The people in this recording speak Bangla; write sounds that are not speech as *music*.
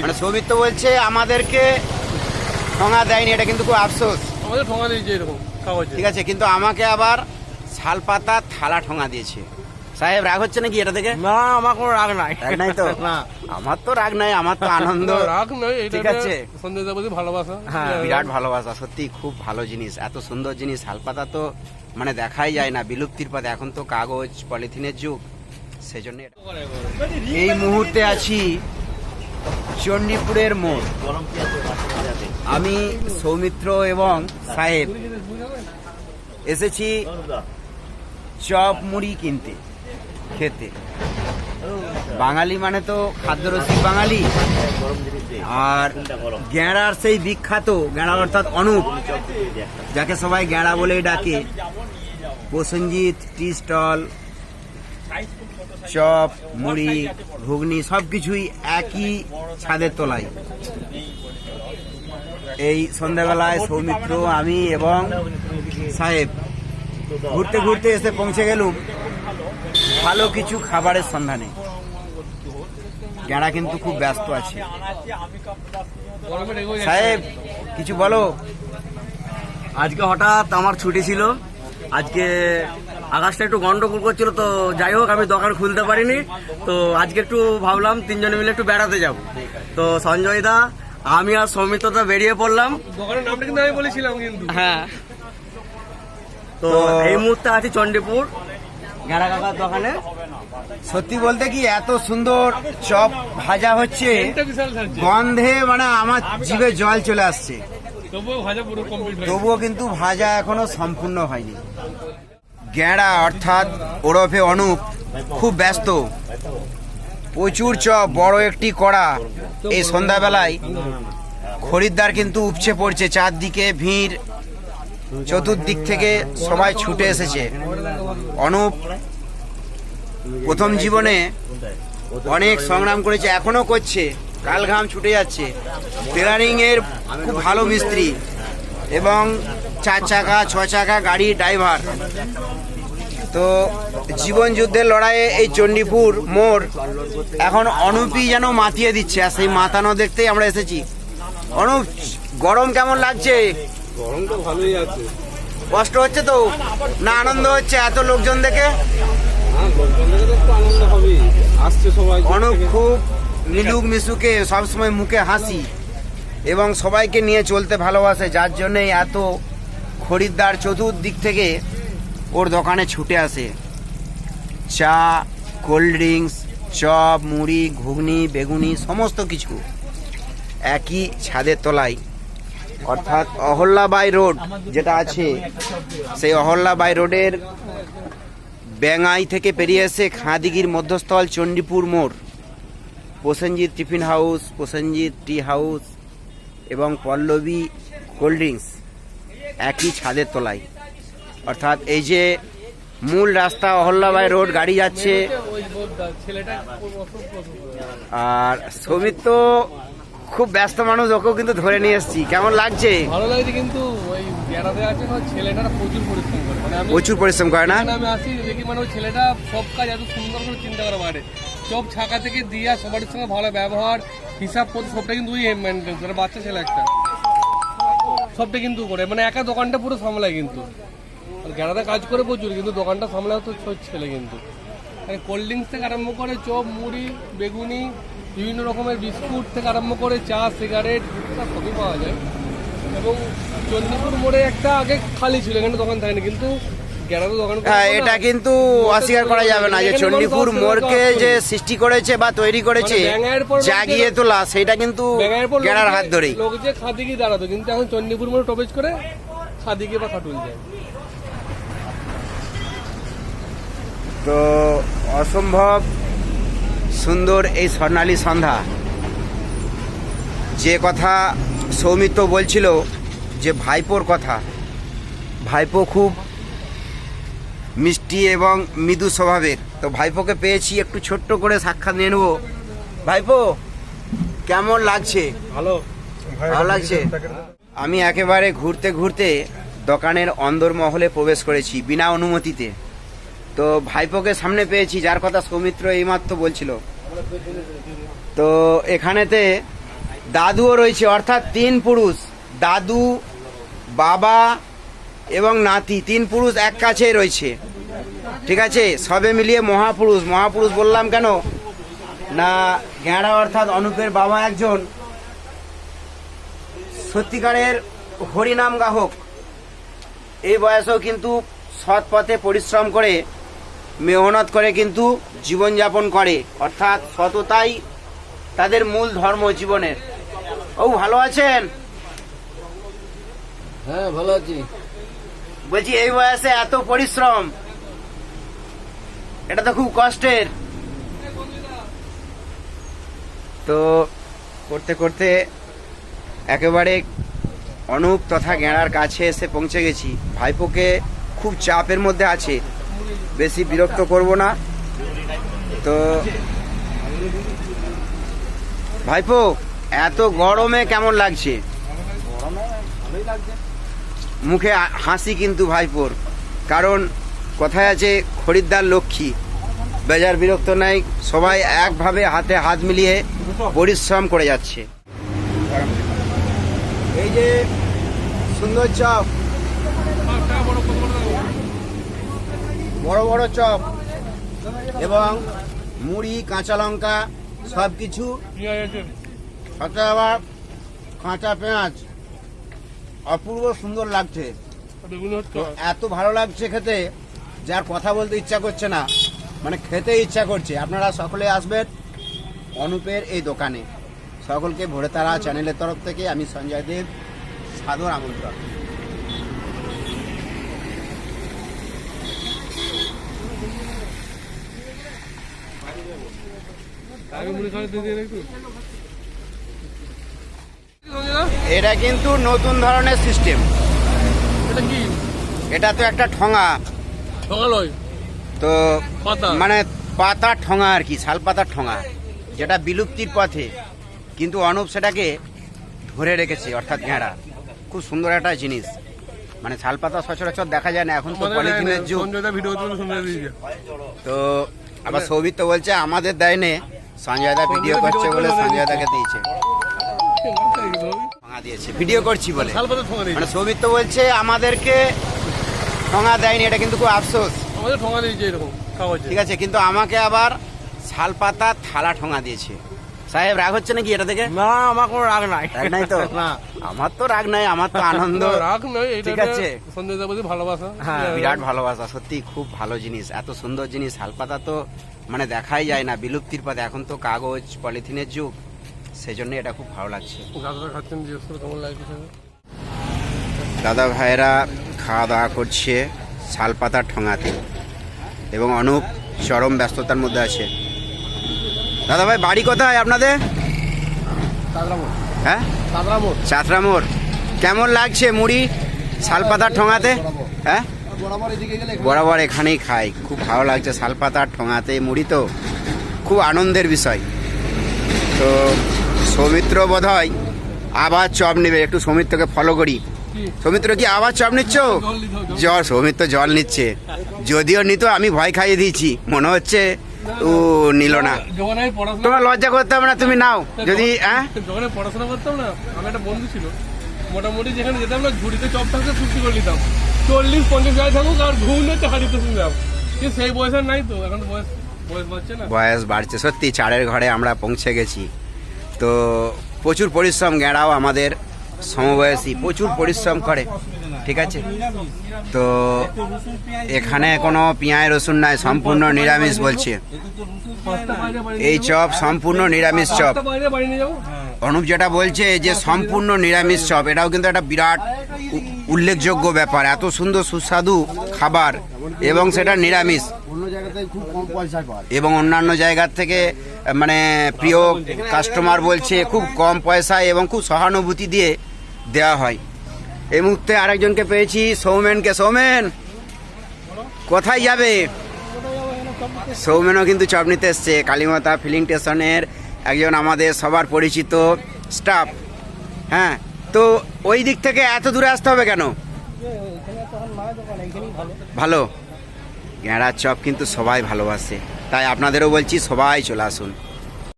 মানে সৌমিত্র বলছে আমাদেরকে ঠঙা দেয়নি। এটা কিন্তু খুব আফসোস। আমাদের ঠোঙা দিয়েছে এরকম কাগজে। ঠিক আছে কিন্তু আমাকে আবার শালপাতা থালা ঠঙা দিয়েছে। সাহেব রাগ হচ্ছে নাকি এটা থেকে না আমার কোনো রাগ নাই। রাগ নাই তো? *laughs* না। আমার তো রাগ নাই আমার তো *laughs* আনন্দ। রাগ নয় এটা ঠিক আছে। সন্ধ্যে ভালোবাসা। হ্যাঁ, বিরাট ভালোবাসা সত্যি খুব ভালো জিনিস এত সুন্দর জিনিস। শালপাতা তো মানে দেখাই যায় না বিলুপ্তির পথে। এখন তো কাগজ পলিথিনের যুগ সেজন্য এই মুহূর্তে আছি চণ্ডীপুরের মোড়। আমি সৌমিত্র এবং সাহেব এসেছি চপ মুড়ি কিনতে, খেতে। বাঙালি মানে তো খাদ্যরসিক বাঙালি। আর গেঁড়ার সেই বিখ্যাত গেঁড়া অর্থাৎ অনুপ, যাকে সবাই গেঁড়া বলেই ডাকে। প্রসেনজিৎ টি স্টল চপ মুড়ি, ঘুগনি সব কিছুই একই ছাদের তলায়। এই সন্ধ্যাবেলায় সৌমিত্র, আমি এবং সাহেব ঘুরতে ঘুরতে এসে পৌঁছে গেলুম ভালো কিছু খাবারের সন্ধানে। গেঁড়া কিন্তু খুব ব্যস্ত আছে। সাহেব, কিছু বলো। আজকে হঠাৎ আমার ছুটি ছিল। আজকে আকাশটা একটু গন্ডগোল করছিল তো যাই হোক আমি দোকান খুলতে পারিনি। তো আজকে একটু ভাবলাম তিনজনে মিলে একটু বেড়াতে যাব। তো সঞ্জয় দা আমি আর সৌমিত্র দা বেরিয়ে পড়লাম। দোকানের নামটা কিন্তু আমি বলেছিলাম কিন্তু। হ্যাঁ। তো এই মুহূর্তে আছি চণ্ডীপুর কাকার দোকানে। সত্যি বলতে কি এত সুন্দর চপ ভাজা হচ্ছে। গন্ধে মানে আমার জিভে জল চলে আসছে। তবুও ভাজা পুরো কমপ্লিট তবুও কিন্তু ভাজা এখনও সম্পূর্ণ হয়নি। গেঁড়া অর্থাৎ ওরফে অনুপ খুব ব্যস্ত। প্রচুর চপ, বড় একটি কড়া। এই সন্ধ্যাবেলায় খরিদ্দার কিন্তু উপচে পড়ছে। চারদিকে ভিড়। চতুর্দিক থেকে সবাই ছুটে এসেছে। অনুপ প্রথম জীবনে অনেক সংগ্রাম করেছে, এখনও করছে। কাল ঘাম ছুটে যাচ্ছে। টেলারিং এর খুব ভালো মিস্ত্রি। এবং চার চাকা ছ চাকা গাড়ি ড্রাইভার। তো জীবন যুদ্ধের লড়াইয়ে এই চণ্ডীপুর মোড় এখন অনুপই যেন মাতিয়ে দিচ্ছে আর সেই মাতানো দেখতেই আমরা এসেছি। অনুপ গরম কেমন লাগছে? গরম তো ভালোই আছে। কষ্ট হচ্ছে তো? না আনন্দ হচ্ছে এত লোকজন দেখে? হ্যাঁ অনুপ খুব মিলুক মিশুকে সবসময় মুখে হাসি। এবং সবাইকে নিয়ে চলতে ভালোবাসে, যার জন্যই এত খরিদ্দার চতুর্দিক থেকে ওর দোকানে ছুটে আসে। চা, কোল্ড ড্রিঙ্কস, চপ, মুড়ি, ঘুগনি, বেগুনি, সমস্ত কিছু একই ছাদের তলায়। অর্থাৎ অহল্যাবাই রোড যেটা আছে, সেই অহল্যাবাই রোডের ব্যাঙাই থেকে পেরিয়ে এসে খাঁদিগির মধ্যস্থল চণ্ডীপুর মোড়। Prosenjit tiffin house, Prosenjit tea house এবং পল্লবী কোল্ড ড্রিঙ্কস একই ছাদের তলায়। অর্থাৎ এই যে মূল রাস্তা অহল্যাবাই রোড গাড়ি যাচ্ছে। আর সৌমিত তো খুব ব্যস্ত মানুষ ওকেও কিন্তু ধরে নিয়ে এসেছি। কেমন লাগছে? ভালো লাগছে কিন্তু ওই বেড়াতে আছে ছেলেটা প্রচুর পরিশ্রম করে। মানে প্রচুর পরিশ্রম করে না? আমি আসি দেখি মানে ওই ছেলেটা সব কাজ এত সুন্দর করে চিন্তা করে পারে সব ছাকা থেকে দিয়া সবার সঙ্গে ভালো ব্যবহার হিসাব করতে সবটা কিন্তু ওই মেনটেন করে, বাচ্চা ছেলে একটা। সবটা কিন্তু করে মানে একা দোকানটা পুরো সামলায় কিন্তু। আর কাজ করে প্রচুর, কিন্তু দোকানটা সামলায় তো ছেলে কিন্তু। কোল্ড ড্রিঙ্কস থেকে আরম্ভ করে চপ, মুড়ি, বেগুনি, বিভিন্ন রকমের বিস্কুট থেকে আরম্ভ করে চা সিগারেট সবই পাওয়া যায়। এবং চন্দ্রপুর মোড়ে একটা আগে খালি ছিল, এখানে দোকান থাকেনি, কিন্তু হ্যাঁ এটা কিন্তু অস্বীকার করা যাবে না যে চণ্ডীপুর মোড়কে যে সৃষ্টি করেছে বা তৈরি করেছে মানে জাগিয়ে তোলা সেটা কিন্তু গেড়ার হাত ধরেই। লোক যে খাদিকে দাঁড়াতো কিন্তু এখন চণ্ডীপুর মোড়ে টপেজ করে খাদিকে বা খাটুল যায়। তো অসম্ভব সুন্দর এই স্বর্ণালী সন্ধ্যা। যে কথা সৌমিত্র বলছিল যে ভাইপোর কথা ভাইপো খুব মিষ্টি এবং মৃদু স্বভাবের। তো ভাইপোকে পেয়েছি একটু ছোট্ট করে সাক্ষাৎ নিয়ে নেব। ভাইপো কেমন লাগছে? ভালো। ভালো লাগছে? আমি একেবারে ঘুরতে ঘুরতে দোকানের অন্দরমহলে প্রবেশ করেছি বিনা অনুমতিতে। তো ভাইপোকে সামনে পেয়েছি যার কথা সৌমিত্র এইমাত্র বলছিল। তো এখানেতে দাদুও রয়েছে অর্থাৎ তিন পুরুষ। দাদু বাবা এবং নাতি, তিন পুরুষ এক কাছেই রয়েছে। ঠিক আছে? সবে মিলিয়ে মহাপুরুষ। মহাপুরুষ বললাম কেন? না গেঁড়া অর্থাৎ অনুপের বাবা একজন সত্যিকারের হরিনাম গাহক। এই বয়সেও কিন্তু সৎ পথে পরিশ্রম করে, মেহনত করে কিন্তু জীবনযাপন করে। অর্থাৎ সততাই তাদের মূল ধর্ম জীবনের। ও ভালো আছেন? হ্যাঁ ভালো আছি। বলছি, এই বয়সে এত পরিশ্রম। এটা তো খুব কষ্টের। তো করতে করতে একেবারে অনুপ তথা গেঁড়ার কাছে এসে পৌঁছে গেছি। ভাইপোকে খুব চাপের মধ্যে আছে। বেশি বিরক্ত করব না। তো ভাইপো, এত গরমে কেমন লাগছে। মুখে হাসি কিন্তু ভাইপোর। কারণ কথায় আছে খরিদ্দার লক্ষ্মী। বেজার বিরক্ত নাই সবাই একভাবে হাতে হাত মিলিয়ে পরিশ্রম করে যাচ্ছে। এই যে সুন্দর চপ। বড় বড় চপ। এবং মুড়ি কাঁচা লঙ্কা সব কিছু আবার কাঁচা পেঁয়াজ। অপূর্ব সুন্দর লাগছে। এত ভালো লাগছে খেতে যার কথা বলতে ইচ্ছা করছে না মানে খেতে ইচ্ছা করছে। আপনারা সকলে আসবেন অনুপের এই দোকানে। সকলকে ভোরে তারা চ্যানেলের তরফ থেকে আমি সঞ্জয় দেব সাদর আমন্ত্রণ। এটা কিন্তু নতুন ধরনের সিস্টেম। এটা কি? এটা তো একটা ঠঙা। তো মানে পাতা ঠঙা আর কি শাল পাতার ঠঙা যেটা বিলুপ্তির পথে। কিন্তু অনুপ সেটাকে ধরে রেখেছে অর্থাৎ ঘেঁড়া খুব সুন্দর একটা জিনিস। মানে শাল পাতা সচরাচর দেখা যায় না এখন তো পলিথিনের যুগ। সঞ্জয়দা তো আবার সৌভিত তো বলছে আমাদের দেয় নে সঞ্জয় দা ভিডিও করছে বলে সঞ্জয় দাকে দিয়েছে। দিয়েছে। ভিডিও করছি বলে। শালপাতা ঠোঙা দিয়েছে। মানে সৌভিত বলছে আমাদেরকে ঠঙা দেয়নি এটা কিন্তু খুব আফসোস। আমাদের ঠোঙা দিয়েছে এরকম কাগজে ঠিক আছে কিন্তু আমাকে আবার শালপাতা থালা ঠোঙা দিয়েছে। সাহেব রাগ হচ্ছে নাকি এটা থেকে না আমার কোনো রাগ নাই। রাগ নাই তো? না। আমার তো রাগ নাই আমার তো আনন্দ। রাগ ঠিক আছে। ভালোবাসা। হ্যাঁ, বিরাট ভালোবাসা সত্যি খুব ভালো জিনিস এত সুন্দর জিনিস। শালপাতা তো মানে দেখাই যায় না বিলুপ্তির পথে। এখন তো কাগজ পলিথিনের যুগ। সেজন্য এটা খুব ভালো লাগছে। দাদা ভাইয়েরা খাওয়া দাওয়া করছে শালপাতার ঠোঙাতে এবং অনুপ চরম ব্যস্ততার মধ্যে আছে। দাদা ভাই বাড়ি কোথায় আপনাদের? হ্যাঁ? কাদরামোড় চাতরা মোড়। কেমন লাগছে মুড়ি শালপাতার ঠোঙাতে? হ্যাঁ? বরাবর এখানেই খাই। খুব ভালো লাগছে শালপাতার ঠোঙাতে মুড়ি তো। খুব আনন্দের বিষয়। তো সৌমিত্র বোধ হয় আবার চপ নেবে। একটু সৌমিত্রকে ফলো করি। সৌমিত্র কি আবার চপ নিচ্ছ? জল সৌমিত্র জল নিচ্ছে। যদিও নিত আমি ভয় খাইয়ে দিয়েছি। মনে হচ্ছে ও নিল না। তোমার লজ্জা করতে হবে না তুমি নাও। যদি হ্যাঁ পড়াশোনা করতাম না একটা বন্ধু ছিল মোটামুটি যেখানে যেতাম না ঝুড়িতে চপ থাকতে ফুর্তি করে নিতাম। চল্লিশ পঞ্চাশ গায়ে থাকুক আর ঘুম হচ্ছে হাঁড়িতে শুনতাম সেই বয়স আর নাই তো এখন বয়স বয়স বাড়ছে না। বয়স বাড়ছে সত্যি চারের ঘরে আমরা পৌঁছে গেছি। তো প্রচুর পরিশ্রম গেঁড়াও আমাদের সমবয়সী প্রচুর পরিশ্রম করে, ঠিক আছে? তো এখানে কোনো পেঁয়াজ রসুন নাই, সম্পূর্ণ নিরামিষ বলছে। এই চপ সম্পূর্ণ নিরামিষ চপ। অনুপ যেটা বলছে যে সম্পূর্ণ নিরামিষ চপ, এটাও কিন্তু একটা বিরাট উল্লেখযোগ্য ব্যাপার। এত সুন্দর সুস্বাদু খাবার এবং সেটা নিরামিষ। এবং অন্যান্য জায়গার থেকে মানে প্রিয় কাস্টমার বলছে খুব কম পয়সায় এবং খুব সহানুভূতি দিয়ে দেওয়া হয়। এই মুহূর্তে আরেকজনকে পেয়েছি সৌমেনকে। সৌমেন কোথায় যাবে? সৌমেনও কিন্তু চপ নিতে এসছে। কালীমাতা ফিলিং স্টেশনের একজন আমাদের সবার পরিচিত স্টাফ হ্যাঁ তো ওই দিক থেকে এত দূরে আসতে হবে কেন? ভালো। গেঁড়ার চপ কিন্তু সবাই ভালোবাসে। তাই আপনাদেরও বলছি সবাই চলে আসুন।